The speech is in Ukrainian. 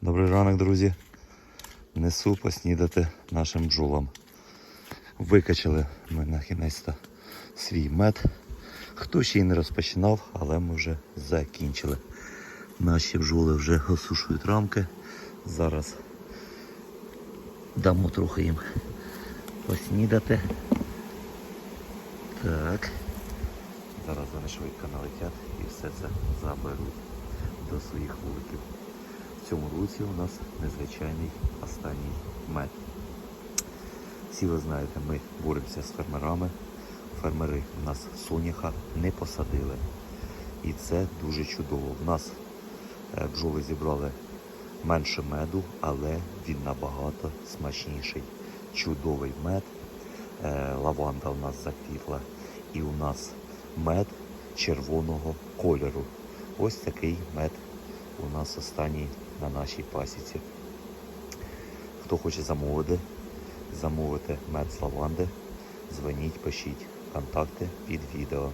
Добрий ранок, друзі. Несу поснідати нашим бджолам. Викачали ми на кінець свій мед. Хто ще й не розпочинав, але ми вже закінчили. Наші бджоли вже осушують рамки. Зараз дамо трохи їм поснідати. Так. Зараз вони швидко налетять і все це заберуть до своїх вуликів. В цьому році у нас незвичайний останній мед. Всі ви знаєте, ми боремося з фермерами. Фермери у нас соняха не посадили. І це дуже чудово. У нас е, бджоли зібрали менше меду, але він набагато смачніший. Чудовий мед. Е, Лаванда у нас заквітла. І у нас мед червоного кольору. Ось такий мед у нас останній на нашій пасіці. Хто хоче замовити, замовити мед з лаванди, дзвоніть, пишіть контакти під відео.